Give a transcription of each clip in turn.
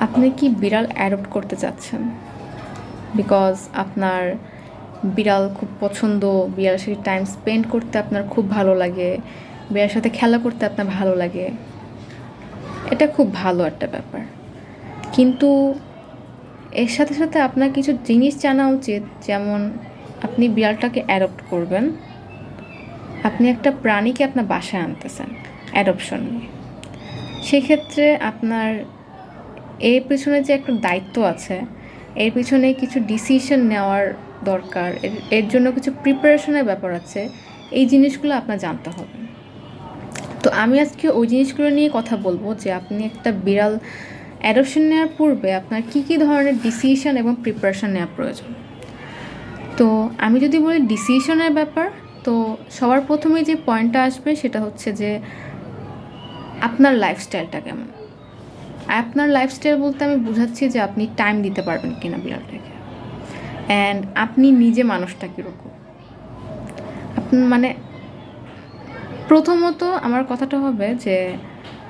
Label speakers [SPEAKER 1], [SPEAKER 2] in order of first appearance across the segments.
[SPEAKER 1] আপনি কি বিড়াল অ্যাডপ্ট করতে চাচ্ছেন? বিকজ আপনার বিড়াল খুব পছন্দ বিড়ালের সাথে টাইম স্পেন্ড করতে আপনার খুব ভালো লাগে, বিড়ালের সাথে খেলা করতে আপনার ভালো লাগে। এটা খুব ভালো একটা ব্যাপার। কিন্তু এর সাথে সাথে আপনার কিছু জিনিস জানা উচিত, যেমন আপনি বিড়ালটাকে অ্যাডপ্ট করবেন। আপনি একটা প্রাণীকে আপনার বাসায় আনতেছেন অ্যাডপশন নিয়ে। সেক্ষেত্রে আপনার এর পিছনে যে একটা দায়িত্ব আছে, এর পিছনে কিছু ডিসিশন নেওয়ার দরকার, এর- জন্য কিছু প্রিপারেশনের ব্যাপার আছে, এই জিনিসগুলো আপনার জানতে হবে। তো আমি আজকে ওই জিনিসগুলো নিয়ে কথা বলব যে আপনি একটা বিড়াল অ্যাডপশন নেওয়ার পূর্বে আপনার কী কী ধরনের ডিসিশন এবং প্রিপারেশন নেওয়া প্রয়োজন। তো আমি যদি বলি ডিসিশনের ব্যাপার, তো সবার প্রথমে যে পয়েন্টটা আসবে সেটা হচ্ছে যে আপনার লাইফস্টাইলটা কেমন। আপনার লাইফস্টাইল বলতে আমি বুঝাচ্ছি যে আপনি টাইম দিতে পারবেন কিনা বিড়ালটাকে। অ্যান্ড আপনি নিজে মানুষটা কীরকম মানে প্রথমত আমার কথাটা হবে যে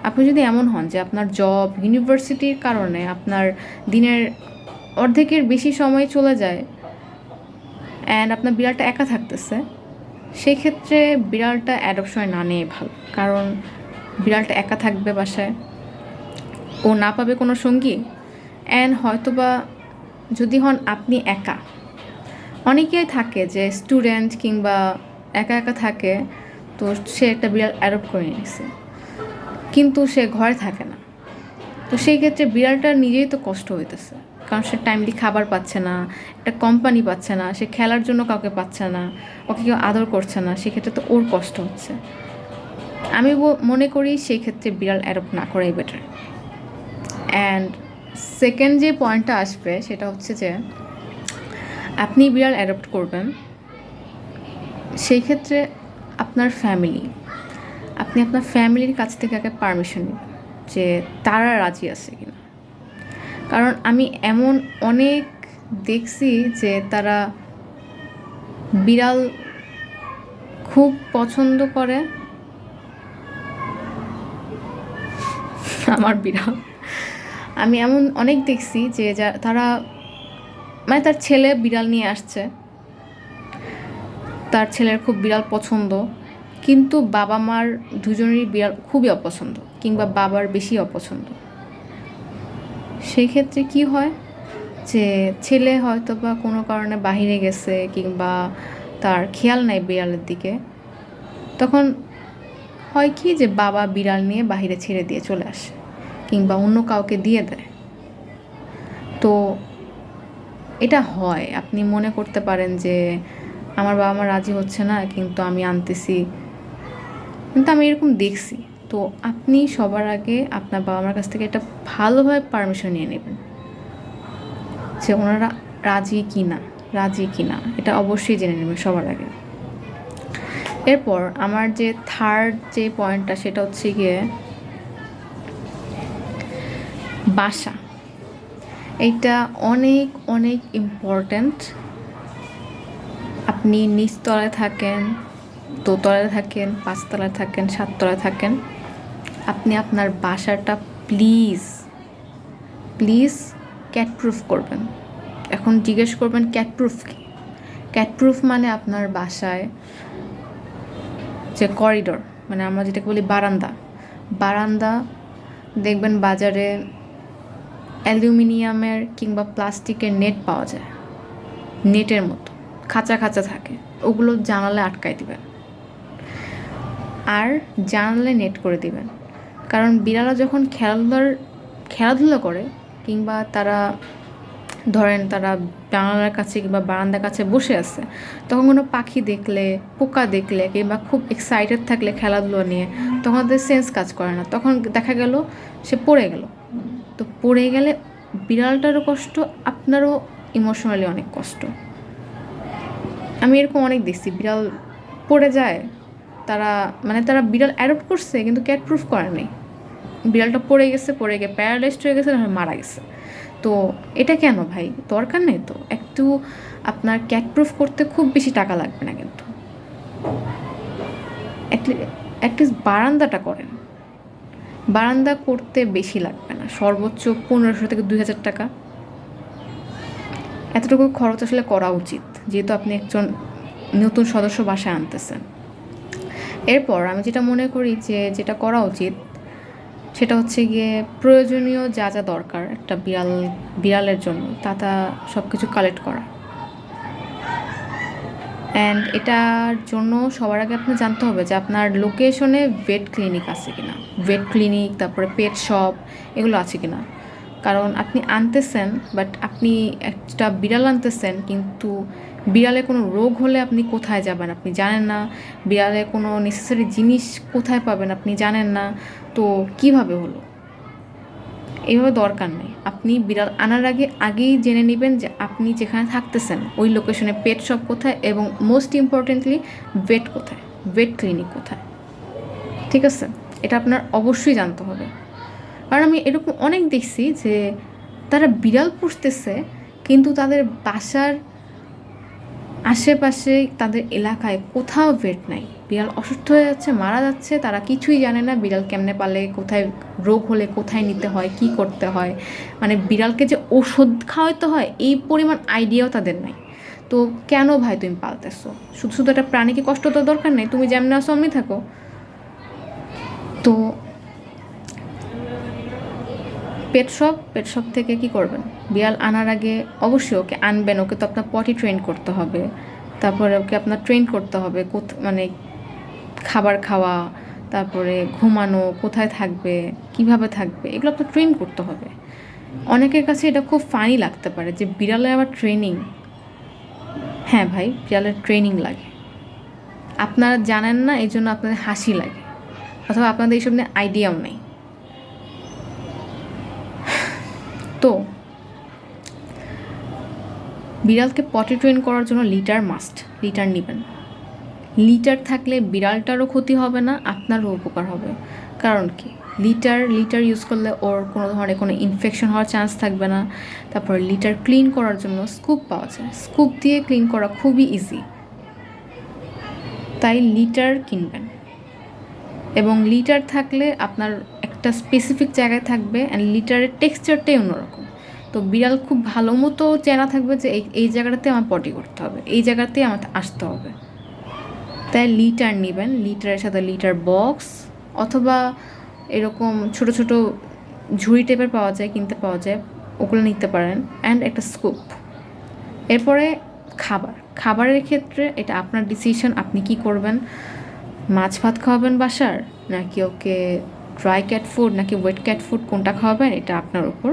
[SPEAKER 1] আপনি যদি এমন হন যে আপনার জব ইউনিভার্সিটির কারণে আপনার দিনের অর্ধেকের বেশি সময় চলে যায় অ্যান্ড আপনার বিড়ালটা একা থাকতেছে সেই ক্ষেত্রে বিড়ালটা অ্যাডপশনে না নিয়ে ভালো। কারণ বিড়ালটা একা থাকবে বাসায়। ও না পাবে কোনো সঙ্গী? অ্যান্ড হয়তোবা যদি হন আপনি একা। অনেকেই থাকে যে স্টুডেন্ট কিংবা একা একা থাকে, তো সে একটা বিড়াল অ্যাডপ্ট করে নিয়েছে। কিন্তু সে ঘরে থাকে না। তো সেই ক্ষেত্রে বিড়ালটার নিজেই তো কষ্ট হইতেছে। কারণ সে টাইমলি খাবার পাচ্ছে না, একটা কোম্পানি পাচ্ছে না, সে খেলার জন্য কাউকে পাচ্ছে না, ওকে কেউ আদর করছে না সেক্ষেত্রে তো ওর কষ্ট হচ্ছে। আমি মনে করি সেই ক্ষেত্রে বিড়াল অ্যাডপ্ট না করাই বেটার অ্যান্ড সেকেন্ড যে পয়েন্টটা আসবে, সেটা হচ্ছে যে, আপনি বিড়াল অ্যাডপ্ট করবেন, সেই ক্ষেত্রে আপনার ফ্যামিলি আপনি আপনার ফ্যামিলির কাছ থেকে আগে পারমিশন নেবেন যে তারা রাজি আছে কিনা। কারণ আমি এমন অনেক দেখছি যে তারা বিড়াল খুব পছন্দ করে, আমার বিড়াল। আমি এমন অনেক দেখছি যে যা, তারা মানে তার ছেলে বিড়াল নিয়ে আসছে। তার ছেলের খুব বিড়াল পছন্দ, কিন্তু বাবা মার দুজনেরই বিড়াল খুবই অপছন্দ, কিংবা বাবার বেশি অপছন্দ। সেই ক্ষেত্রে কি হয় যে, ছেলে হয়তো বা কোনো কারণে বাহিরে গেছে, কিংবা তার খেয়াল নাই বিড়ালের দিকে, তখন হয় কি যে বাবা বিড়াল নিয়ে বাহিরে ছেড়ে দিয়ে চলে আসে। কিংবা অন্য কাউকে দিয়ে দেয়। তো এটা হয়। আপনি মনে করতে পারেন যে আমার বাবা মা রাজি হচ্ছে না, কিন্তু আমি আনতেছি। কিন্তু আমি এরকম দেখছি। তো আপনি সবার আগে আপনার বাবা মার কাছ থেকে একটা ভালোভাবে পারমিশন নিয়ে নেবেন যে ওনারা রাজি কি না রাজি কি না এটা অবশ্যই জেনে নেবেন সবার আগে। এরপর আমার যে থার্ড যে পয়েন্টটা সেটা হচ্ছে গিয়ে বাসা। এইটা অনেক অনেক ইম্পর্ট্যান্ট আপনি নিচতলায় থাকেন, দোতলায় থাকেন, পাঁচতলায় থাকেন, সাততলায় থাকেন। আপনি আপনার বাসাটা প্লিজ প্লিজ ক্যাটপ্রুফ করবেন। এখন জিজ্ঞেস করবেন ক্যাটপ্রুফ কি? ক্যাটপ্রুফ মানে আপনার বাসায় যে করিডোর মানে আমরা যেটাকে বলি বারান্দা। বারান্দা দেখবেন বাজারে অ্যালুমিনিয়ামের কিংবা প্লাস্টিকের নেট পাওয়া যায়। নেটের মতো, খাঁচা খাঁচা থাকে। ওগুলো জানালে আটকায় দিবেন। আর জানালে নেট করে দিবেন। কারণ বিড়ালা যখন খেলাধুলার, খেলাধুলা করে কিংবা তারা, ধরেন তারা জানালার কাছে কিংবা বারান্দার কাছে বসে আছে, তখন কোনো পাখি দেখলে, পোকা দেখলে কিংবা খুব এক্সাইটেড থাকলে খেলাধুলো নিয়ে, তখন তাদের সেন্স কাজ করে না। তখন দেখা গেল সে পড়ে গেল। তো পড়ে গেলে বিড়ালটারও কষ্ট, আপনারও ইমোশনালি অনেক কষ্ট। আমি এরকম অনেক দেখছি, বিড়াল পড়ে যায়, তারা মানে তারা বিড়াল অ্যাডপ্ট করছে, কিন্তু ক্যাট প্রুফ করে বিড়ালটা পড়ে গেছে, পড়ে গিয়ে প্যারালাইজড হয়ে গেছে না মারা গেছে। তো এটা কেন ভাই? দরকার নেই তো। একটু আপনার ক্যাট প্রুফ করতে খুব বেশি টাকা লাগবে না কিন্তু। অ্যাটলিস্ট বারান্দাটা করেন। বারান্দা করতে বেশি লাগবে না। সর্বোচ্চ পনেরোশো থেকে দুই হাজার টাকা। এতটুকু খরচ আসলে করা উচিত, যেহেতু আপনি একজন নতুন সদস্য বাসায় আনতেছেন। এরপর আমি যেটা মনে করি যে, যেটা করা উচিত, সেটা হচ্ছে গিয়ে প্রয়োজনীয় যা যা দরকার, একটা বিড়াল, বিড়ালের জন্য, তা তা সব কিছু কালেক্ট করা। অ্যান্ড এটার জন্য সবার আগে আপনি জানতে হবে যে আপনার লোকেশনে ভেট ক্লিনিক আছে কিনা। ভেট ক্লিনিক তারপরে পেট শপ এগুলো আছে কিনা। কারণ আপনি আনতেছেন বাট আপনি একটা বিড়াল আনতেছেন, কিন্তু বিড়ালে কোনো রোগ হলে আপনি কোথায় যাবেন? আপনি জানেন না। বিড়ালে কোনো নেসেসারি জিনিস কোথায় পাবেন আপনি জানেন না। তো কীভাবে হলো? এইভাবে দরকার নেই। আপনি বিড়াল আনার আগে আগেই জেনে নেবেন যে আপনি যেখানে থাকতেছেন, ওই লোকেশনে পেট শপ কোথায় এবং মোস্ট ইম্পর্টেন্টলি ভেট কোথায় ভেট ক্লিনিক কোথায়। ঠিক আছে? এটা আপনার অবশ্যই জানতে হবে। কারণ আমি এরকম অনেক দেখছি যে তারা বিড়াল পুষতেছে, কিন্তু তাদের বাসার আশেপাশে, তাদের এলাকায় কোথাও ভেট নাই। বিড়াল অসুস্থ হয়ে যাচ্ছে, মারা যাচ্ছে, তারা কিছুই জানে না বিড়াল কেমনে পালে, কোথায় রোগ হলে কোথায় নিতে হয়, কি করতে হয়। মানে বিড়ালকে যে ওষুধ খাওয়াইতে হয়, এই পরিমাণ আইডিয়াও তাদের নাই। তো কেন ভাই তুমি পালতেছো? শুধু শুধু একটা প্রাণীকে কষ্ট তো দরকার নেই, তুমি যেমন আসো অমনি থাকো। তো পেট শপ পেট শপ থেকে কি করবেন? বিড়াল আনার আগে অবশ্যই ওকে আনবেন, ওকে তো আপনার পটি ট্রেন করতে হবে। তারপরে ওকে আপনার ট্রেন করতে হবে, কোথ মানে খাবার খাওয়া, তারপরে ঘুমানো, কোথায় থাকবে, কীভাবে থাকবে, এগুলো তো ট্রেন করতে হবে। অনেকের কাছে এটা খুব ফানি লাগতে পারে যে বিড়ালের আবার ট্রেনিং হ্যাঁ ভাই, বিড়ালের ট্রেনিং লাগে। আপনারা জানেন না এই জন্য আপনাদের হাসি লাগে। অথবা আপনাদের এইসব নিয়ে আইডিয়াও নেই। তো, বিড়ালকে পটি ট্রেন করার জন্য লিটার মাস্ট লিটার নেবেন। লিটার থাকলে বিড়ালটারও ক্ষতি হবে না, আপনারও উপকার হবে। কারণ কি? লিটার লিটার ইউজ করলে ওর কোনো ধরনের কোনো ইনফেকশন হওয়ার চান্স থাকবে না। তারপর লিটার ক্লিন করার জন্য স্কুপ পাওয়া যায়। স্কুপ দিয়ে ক্লিন করা খুবই ইজি তাই লিটার কিনবেন। এবং লিটার থাকলে আপনার একটা স্পেসিফিক জায়গায় থাকবে অ্যান্ড লিটারের টেক্সচারটাই অন্যরকম। তো বিড়াল খুব ভালো মতো চেনা থাকবে যে এই জায়গাটাতে আমার পটি করতে হবে, এই জায়গাতেই আমার আসতে হবে। তাই লিটার নেবেন, লিটারের সাথে লিটার বক্স, অথবা এরকম ছোট ছোট ঝুড়ি টাইপের পাওয়া যায়, কিনতে পাওয়া যায়, ওগুলো নিতে পারেন অ্যান্ড একটা স্কুপ এরপরে খাবার, খাবারের ক্ষেত্রে এটা আপনার ডিসিশন আপনি কি করবেন? মাছ ভাত খাওয়াবেন বাসার, নাকি ওকে ড্রাই ক্যাট ফুড নাকি ওয়েট ক্যাট ফুড কোনটা খাওয়াবেন, এটা আপনার উপর।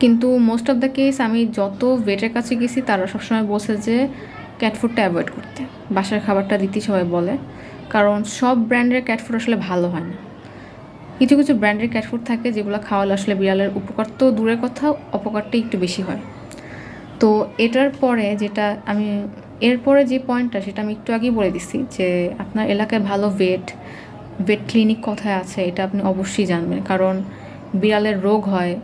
[SPEAKER 1] কিন্তু মোস্ট অফ দ্য কেস আমি যত ওয়েটের কাছে গেছি, তারা সবসময় বলছে যে ক্যাট ফুডটা অ্যাভয়েড করতে। বাসার খাবারটা দিতে সবাই বলে, কারণ সব ব্র্যান্ডের ক্যাট ফুড আসলে ভালো হয় না। কিছু কিছু ব্র্যান্ডের ক্যাট ফুড থাকে যেগুলো খাওয়ালে আসলে বিড়ালের উপকার তো দূরের কথা, অপকারটা একটু বেশি হয়। তো এটার পরে যেটা আমি এরপরে যে পয়েন্টটা সেটা আমি একটু আগেই বলে দিছি যে আপনার এলাকায় ভালো ভেট ভেট ক্লিনিক কোথায় আছে এটা আপনি অবশ্যই জানবেন। কারণ বিড়ালের রোগ হয়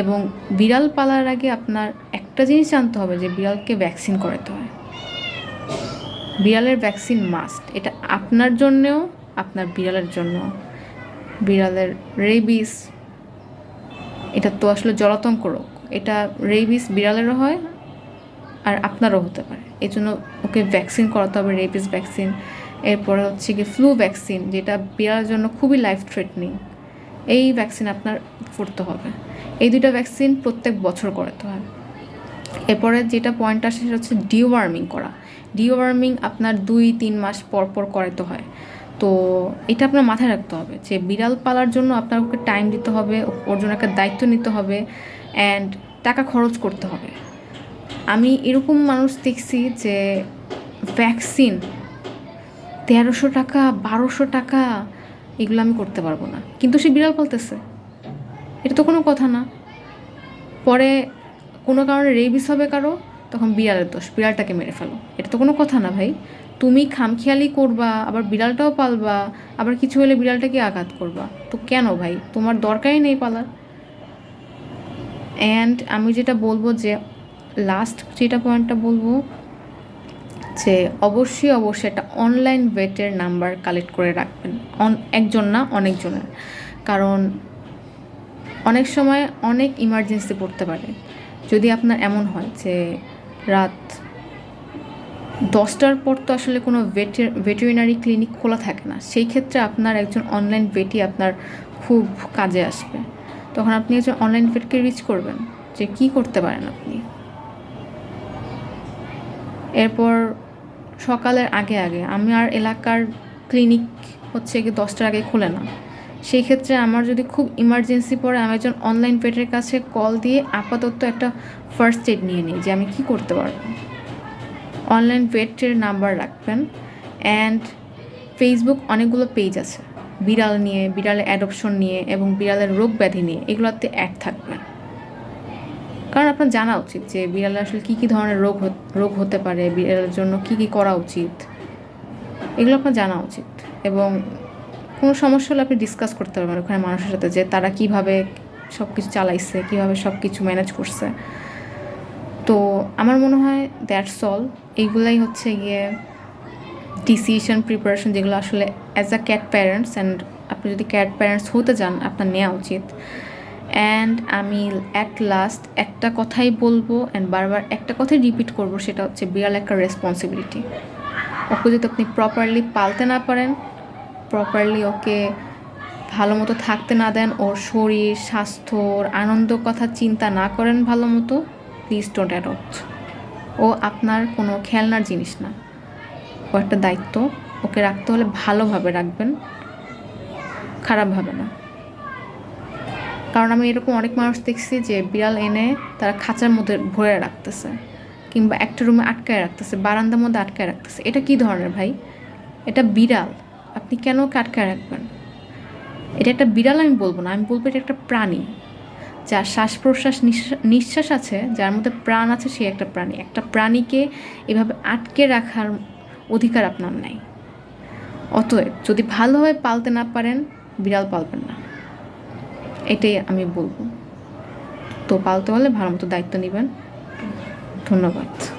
[SPEAKER 1] এবং বিড়াল পালার আগে আপনার একটা জিনিস জানতে হবে যে বিড়ালকে ভ্যাকসিন করাতে হয়। বিড়ালের ভ্যাকসিন মাস্ট এটা আপনার জন্যেও, আপনার বিড়ালের জন্য। বিড়ালের রেবিস এটা তো আসলে জলাতঙ্ক রোগ। এটা রেবিস বিড়ালেরও হয়, আর আপনারও হতে পারে। এই জন্য ওকে ভ্যাকসিন করাতে হবে রেবিস ভ্যাকসিন এরপরে হচ্ছে কি ফ্লু ভ্যাকসিন যেটা বিড়ালের জন্য খুবই লাইফ থ্রেটনিং এই ভ্যাকসিন আপনার করতে হবে। এই দুটো ভ্যাকসিন প্রত্যেক বছর করাতে হয়। এরপরে যেটা পয়েন্ট আসে, সেটা হচ্ছে ডিওয়ার্মিং করা। ডিওয়ার্মিং আপনার দুই, তিন মাস পর পর করাতে হয়। তো এটা আপনার মাথায় রাখতে হবে যে বিড়াল পালার জন্য আপনার ওকে টাইম দিতে হবে, ওর জন্য একটা দায়িত্ব নিতে হবে অ্যান্ড টাকা খরচ করতে হবে। আমি এরকম মানুষ দেখছি যে ভ্যাকসিন তেরোশো টাকা, বারোশো টাকা, এগুলো আমি করতে পারব না। কিন্তু সে বিড়াল পালতেছে। এটা তো কোনো কথা না। পরে কোনো কারণে রেবিস হবে কারও তখন বিড়ালের দোষ, বিড়ালটাকে মেরে ফেলো। এটা তো কোনো কথা না ভাই। তুমি খামখেয়ালি করবা, আবার বিড়ালটাও পালবা, আবার কিছু হলে বিড়ালটাকে আঘাত করবা। তো কেন ভাই? তোমার দরকারই নেই পালার। অ্যান্ড আমি যেটা বলব যে লাস্ট যেটা পয়েন্টটা বলব, যে অবশ্যই অবশ্যই একটা অনলাইন ভেটের নাম্বার কালেক্ট করে রাখবেন। অন, একজন না, অনেকজনের। কারণ অনেক সময় অনেক ইমার্জেন্সি পড়তে পারে। যদি আপনার এমন হয় যে রাত দশটার পর তো আসলে কোনো ভেটের ভেটেরিনারি ক্লিনিক খোলা থাকে না। সেই ক্ষেত্রে আপনার একজন অনলাইন ভেটই আপনার খুব কাজে আসবে। তখন আপনি একজন অনলাইন ভেটকে রিচ করবেন যে কি করতে পারেন আপনি। এরপর সকালের আগে আগে আমার এলাকার ক্লিনিক হচ্ছে কি দশটার আগে খোলে না। সেই ক্ষেত্রে আমার যদি খুব ইমার্জেন্সি পড়ে, আমি একজন অনলাইন পেটের কাছে কল দিয়ে আপাতত একটা ফার্স্ট এড নিয়ে নিই যে আমি কী করতে পারব। অনলাইন পেটের নাম্বার রাখবেন অ্যান্ড ফেসবুক অনেকগুলো পেজ আছে। বিড়াল নিয়ে বিড়ালের অ্যাডপশন নিয়ে এবং বিড়ালের রোগ ব্যাধি নিয়ে, এগুলোতে অ্যাড থাকবেন কারণ আপনার জানা উচিত যে বিড়ালের আসলে কী কী ধরনের রোগ রোগ হতে পারে, বিড়ালের জন্য কী কী করা উচিত। এগুলো আপনার জানা উচিত এবং কোনো সমস্যা হলে আপনি ডিসকাস করতে পারবেন ওখানে মানুষের সাথে যে তারা কীভাবে সব কিছু চালাইছে, কীভাবে সব কিছু ম্যানেজ করছে। তো আমার মনে হয় দ্যাটস অল এইগুলাই হচ্ছে গিয়ে ডিসিশন প্রিপারেশন যেগুলো আসলে as a cat parents and আপনি যদি ক্যাট প্যারেন্টস হতে যান, আপনার নেওয়া উচিত। অ্যান্ড আমি অ্যাট লাস্ট একটা কথাই বলব অ্যান্ড বারবার একটা কথাই রিপিট করব, সেটা হচ্ছে বিড়াল একটা রেসপন্সিবিলিটি ওকে যদি আপনি প্রপারলি পালতে না পারেন প্রপারলি ওকে ভালো মতো থাকতে না দেন, ওর শরীর, স্বাস্থ্য, ওর আনন্দ কথা চিন্তা না করেন ভালো মতো প্লিজ ডোন্ট অ্যাডপ্ট ও আপনার কোনো খেলনার জিনিস না। ও একটা দায়িত্ব, ওকে রাখতে হলে ভালোভাবে রাখবেন, খারাপভাবে না। কারণ আমি এরকম অনেক মানুষ দেখছি যে বিড়াল এনে তারা খাঁচার মধ্যে ভরে রাখতেছে, কিংবা একটা রুমে আটকায় রাখতেছে, বারান্দার মধ্যে আটকায় রাখতেছে। এটা কি ধরনের ভাই? এটা বিড়াল। আপনি কেন ওকে আটকায় রাখবেন? এটা একটা বিড়াল আমি বলব না, আমি বলব এটা একটা প্রাণী। যার শ্বাস প্রশ্বাস নিঃশ্বাস আছে, যার মধ্যে প্রাণ আছে সে একটা প্রাণী। একটা প্রাণীকে এভাবে আটকে রাখার অধিকার আপনার নাই। অতএব যদি ভালোভাবে পালতে না পারেন, বিড়াল পালবেন না। এটাই আমি বলব। তো পালতে হলে ভালো মতো দায়িত্ব নেবেন। ধন্যবাদ।